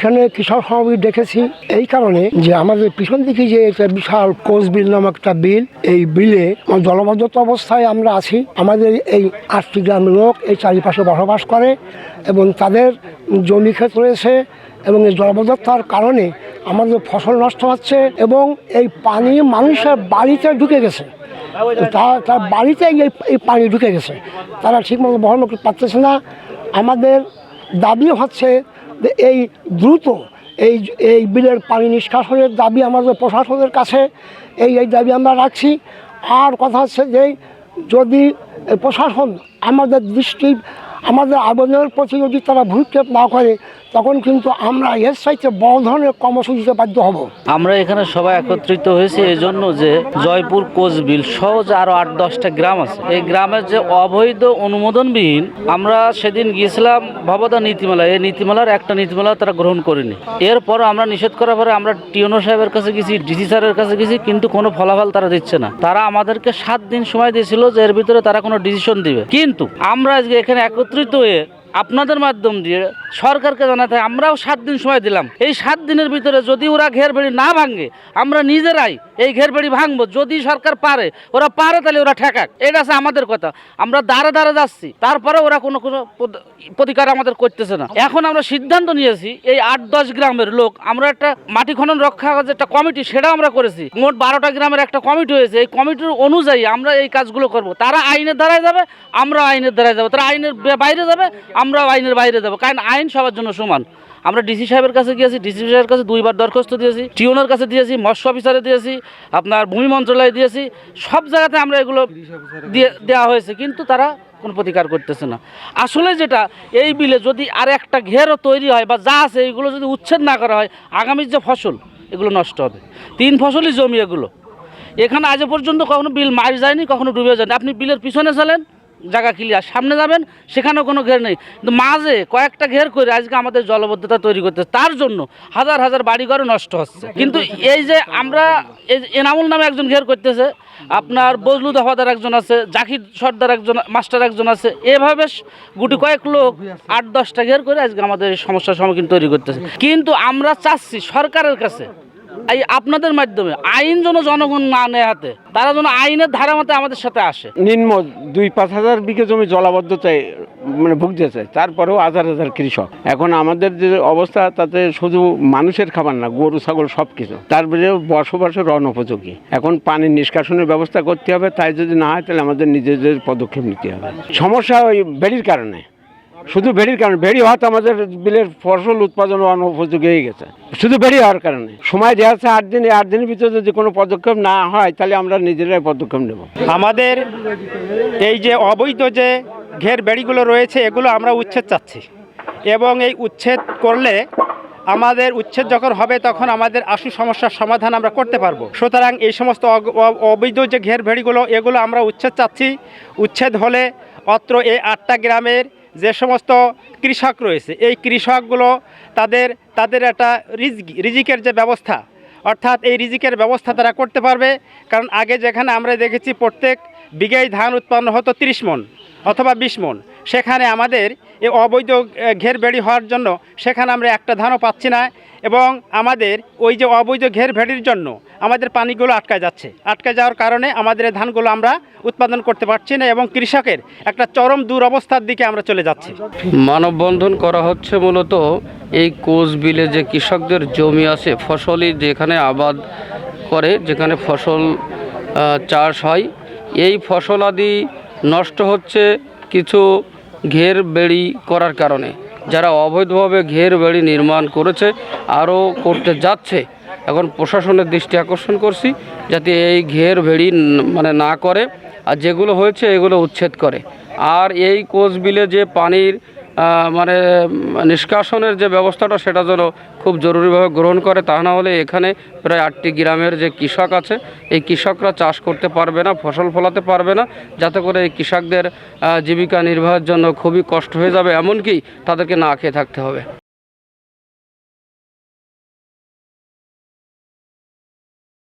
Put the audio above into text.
এখানে কৃষক সমাবেশ দেখেছি। এই কারণে যে আমাদের পিছন দিকে যে একটা বিশাল কোচ বিল নামক একটা বিল, এই বিলে জলবদ্ধতা অবস্থায় আমরা আছি। আমাদের এই আটটি গ্রামের লোক এই চারিপাশে বসবাস করে এবং তাদের জমি ক্ষেত রয়েছে এবং এই জলবদ্ধতার কারণে আমাদের ফসল নষ্ট হচ্ছে এবং এই পানি মানুষের বাড়িতে ঢুকে গেছে। তার বাড়িতে এই পানি ঢুকে গেছে। তারা ঠিকমতো বহন করতে পারতেছে না। আমাদের দাবি হচ্ছে এই দ্রুত এই এই বিলের পানি নিষ্কাশনের দাবি আমাদের প্রশাসনের কাছে, এই এই দাবি আমরা রাখছি। আর কথা হচ্ছে যে যদি প্রশাসন আমাদের দৃষ্টি, আমাদের আবেদনের প্রতি যদি তারা ভূক্ষেপ না করে তখন কিন্তু আমরা এর সাইতে বড় ধরনের কর্মসূচিতে বাধ্য হব। আমরা এখানে সবাই একত্রিত হয়েছি এই জন্য যে জয়পুর, কোচবিল সহ যে আরও আট, দশটা গ্রাম আছে। এই গ্রামের যে অবৈধ অনুমোদনবিহীন, আমরা সেদিন গিয়েছিলাম ভবদা নীতিমালা। এই নীতিমালার একটা নীতিমালা তারা গ্রহণ করেনি। এরপর আমরা নিষেধ করার পরে আমরা টিওনো সাহেবের কাছে গেছি, ডিসি স্যারের কাছে গেছি, কিন্তু কোনো ফলাফল তারা দিচ্ছে না। তারা আমাদেরকে সাত দিন সময় দিয়েছিল যে এর ভিতরে তারা কোনো ডিসিশন দিবে। কিন্তু আমরা আজকে এখানে একত্রিত হয়ে আপনাদের মাধ্যম দিয়ে সরকারকে জানাতে আমরাও সাত দিন সময় দিলাম। এই সাত দিনের ভিতরে যদি ওরা ঘের বেড়ি না ভাঙে, আমরা নিজেরাই এই ঘের বেড়ি ভাঙবো। যদি সরকার পারে, ওরা পারে তাহলে ওরা ঠেকাক। এটা আছে আমাদের কথা। আমরা দাঁড়ে দাঁড়ে যাচ্ছি। তারপরে ওরা কোনো কোনো প্রতিকার আমাদের করতেছে না। এখন আমরা সিদ্ধান্ত নিয়েছি, এই আট দশ গ্রামের লোক, আমরা একটা মাটি খনন রক্ষা যে একটা কমিটি সেটা আমরা করেছি। মোট বারোটা গ্রামের একটা কমিটি হয়েছে। এই কমিটির অনুযায়ী আমরা এই কাজগুলো করব। তারা আইনের দ্বারাই যাবে আমরা আইনের দ্বারাই যাব। তারা আইনের বাইরে যাবে আমরাও আইনের বাইরে যাব। কারণ আইন সবার জন্য সমান। আমরা ডিসি সাহেবের কাছে গিয়েছি, ডিসি সাহেবের কাছে দুইবার দরখাস্ত দিয়েছি, টিউনের কাছে দিয়েছি, মৎস্য অফিসারে দিয়েছি, আপনার ভূমি মন্ত্রণালয়ে দিয়েছি, সব জায়গাতে আমরা এগুলো দিয়ে দেওয়া হয়েছে, কিন্তু তারা কোনো প্রতিকার করতেছে না। আসলে যেটা, এই বিলে যদি আর একটা ঘেরও তৈরি হয় বা যা আছে এইগুলো যদি উচ্ছেদ না করা হয় আগামীর যে ফসল, এগুলো নষ্ট হবে। তিন ফসলই জমি এগুলো। এখানে আজ পর্যন্ত কখনো বিল মার যায়নি, কখনো ডুবে যায়নি। আপনি বিলের পিছনে চলেন জায়গা ক্লিয়ার সামনে যাবেন, সেখানেও কোনো ঘের নেই। কিন্তু মাঝে কয়েকটা ঘের করে আজকে আমাদের জলবদ্ধতা তৈরি করতে তার জন্য হাজার হাজার বাড়িঘরও নষ্ট হচ্ছে। কিন্তু এই যে আমরা এই এনামুল নামে একজন ঘের করতেছে, আপনার বজলু দফাদার একজন আছে, জাকির সর্দার একজন, মাস্টার একজন আছে, এভাবে গুটি কয়েক লোক আট দশটা ঘের করে আজকে আমাদের সমস্যার সম্মুখীন তৈরি করতেছে। কিন্তু আমরা চাচ্ছি সরকারের কাছে এই আপনাদের মাধ্যমে, আইন যেন জনগণ না নেয় হাতে, তারা যেন আইনের ধারা মতে আমাদের সাথে আসে। নিম্ন দুই পাঁচ হাজার বিঘে জমি জলাবদ্ধতায় মানে ভুগতেছে তারপরেও হাজার হাজার কৃষক। এখন আমাদের যে অবস্থা, তাতে শুধু মানুষের খাবার না, গরু, ছাগল সব কিছু তারপরেও বসবাসের অনুপযোগী এখন পানির নিষ্কাশনের ব্যবস্থা করতে হবে, তাই যদি না হয়, তাহলে আমাদের নিজেদের পদক্ষেপ নিতে হবে। সমস্যা ওই বেড়ির কারণে। শুধু বেড়ির কারণে, বেড়ি হওয়াতে আমাদের বিলের ফসল উৎপাদন অনুপযোগী হয়ে গেছে। শুধু বেড়ি হওয়ার কারণে। সময় দেওয়া আছে আট দিন আট দিনের ভিতরে যদি কোনো পদক্ষেপ না হয়, তাহলে আমরা নিজেরাই পদক্ষেপ নেব। আমাদের এই যে অবৈধ যে ঘের বেড়িগুলো রয়েছে, এগুলো আমরা উচ্ছেদ চাচ্ছি। এবং এই উচ্ছেদ করলে আমাদের উচ্ছেদ যখন হবে, তখন আমাদের আশু সমস্যার সমাধান আমরা করতে পারব। সুতরাং এই সমস্ত অবৈধ যে ঘের ভেড়িগুলো এগুলো আমরা উচ্ছেদ চাচ্ছি। উচ্ছেদ হলে অত্র এই আটটা গ্রামের যে সমস্ত কৃষক রয়েছে, এই কৃষকগুলো তাদের তাদের একটা রিজিক, রিজিকের যে ব্যবস্থা, অর্থাৎ এই রিজিকের ব্যবস্থা তারা করতে পারবে। কারণ আগে যেখানে আমরা দেখেছি প্রত্যেক বিঘায় ধান উৎপন্ন হতো তিরিশ মন অথবা বিশ মন। সেখানে আমাদের এই অবৈধ ঘের বেড়ি হওয়ার জন্য সেখানে আমরা একটা ধানও পাচ্ছি না এবং আমাদের ওই যে অবৈধ ঘের ভেড়ির জন্য আমাদের পানিগুলো আটকায় যাচ্ছে। আটকে যাওয়ার কারণে আমাদের এই ধানগুলো আমরা উৎপাদন করতে পারছি না এবং কৃষকের একটা চরম দুরবস্থার দিকে আমরা চলে যাচ্ছি। মানববন্ধন করা হচ্ছে মূলত এই কোচ বিলে যে কৃষকদের জমি আছে, ফসলই যেখানে আবাদ করে, যেখানে ফসল চাষ হয়, এই ফসলাদি নষ্ট হচ্ছে কিছু ঘের বেড়ি করার কারণে। যারা অবৈধভাবে ঘের বেড়ি নির্মাণ করেছে, আরও করতে যাচ্ছে এখন প্রশাসনের দৃষ্টি আকর্ষণ করছি যাতে এই ঘের ভেড়ি মানে না করে, আর যেগুলো হয়েছে এগুলো উচ্ছেদ করে। আর এই কোচ বিলে যে পানির মানে নিষ্কাশনের যে ব্যবস্থাটা সেটা যেন খুব জরুরিভাবে গ্রহণ করে, তা না হলে এখানে প্রায় আটটি গ্রামের যে কৃষক আছে, এই কৃষকরা চাষ করতে পারবে না, ফসল ফলাতে পারবে না, যাতে করে এই কৃষকদের জীবিকা নির্বাহের জন্য খুবই কষ্ট হয়ে যাবে, এমনকি তাদেরকে না খেয়ে থাকতে হবে।